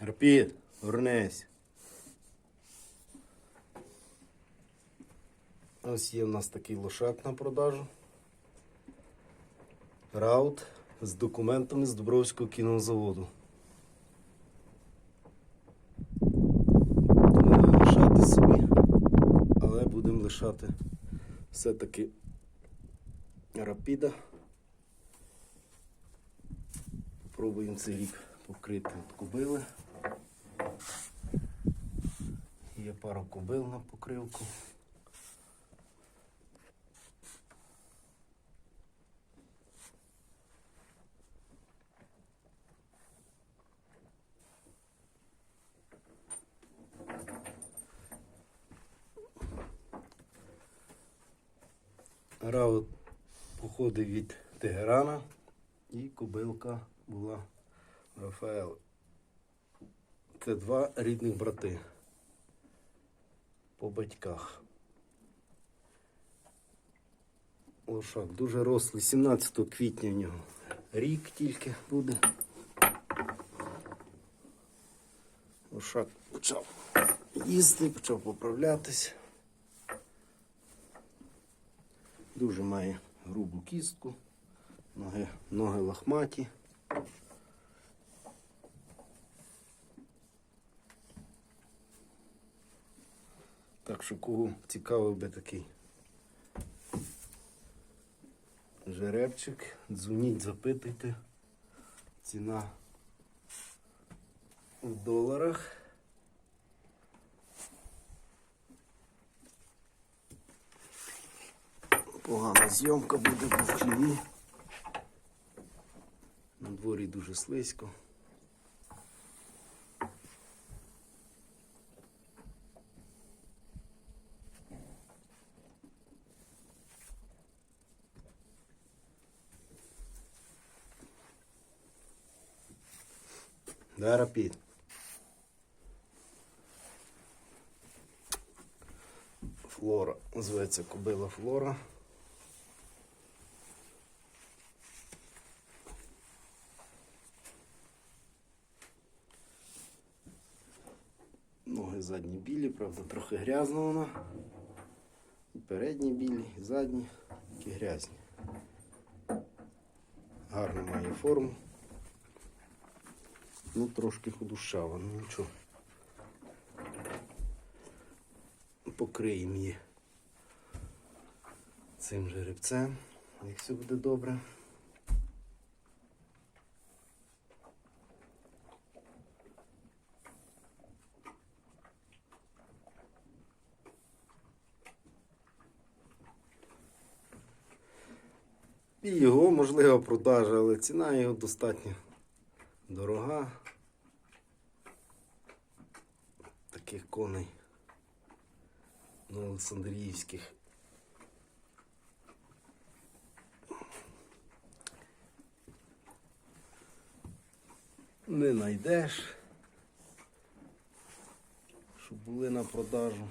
Рапід, вернись. Ось є в нас такий лошак на продажу. Раут з документами з Дубровського кінозаводу. Будемо лишати собі, але будемо лишати все-таки рапіда. Попробуємо цей рік покрити кубили. Є пара кубил на покривку. Раут походив від Тегерана і кобилка була Рафаел. Це два рідних брати по батьках. Лошак дуже рослий, 17 квітня в нього. Рік тільки буде. Лошак почав їсти, почав поправлятись. Дуже має грубу кістку, ноги, ноги лохматі. Так що кого цікавий би такий жеребчик, дзвоніть, запитуйте. Ціна в доларах. Погана зйомка буде по вчині. На дворі дуже слизько. Да, рапід. Флора. Називається кобила Флора. Ноги задні білі, правда, трохи грязна вона. І передні білі, і задні, такі грязні. Гарно має форму. Ну, трошки худущава, ну нічого. Покриємо її цим жеребцем, як все буде добре. І його можлива продажа, але ціна його достатньо дорога. Таких коней на Олександріївських. Не знайдеш, щоб були на продажу.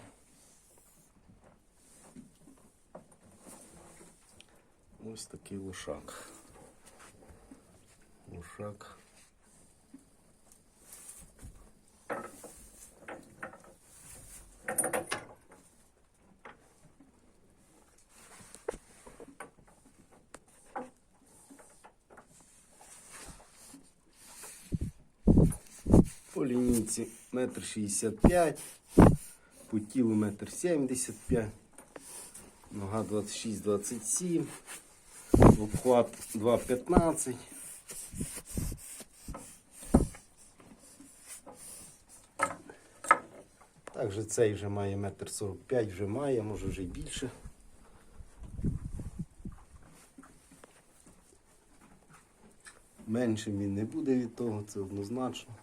Ось такий лошак. Лошак. Лінійці метр шістдесят п'ять, по тілу метр сімдесят п'ять, нога 26-27, обхват 2,15. Також цей вже має метр 45, вже має, може вже й більше. Меншим він не буде від того, це однозначно.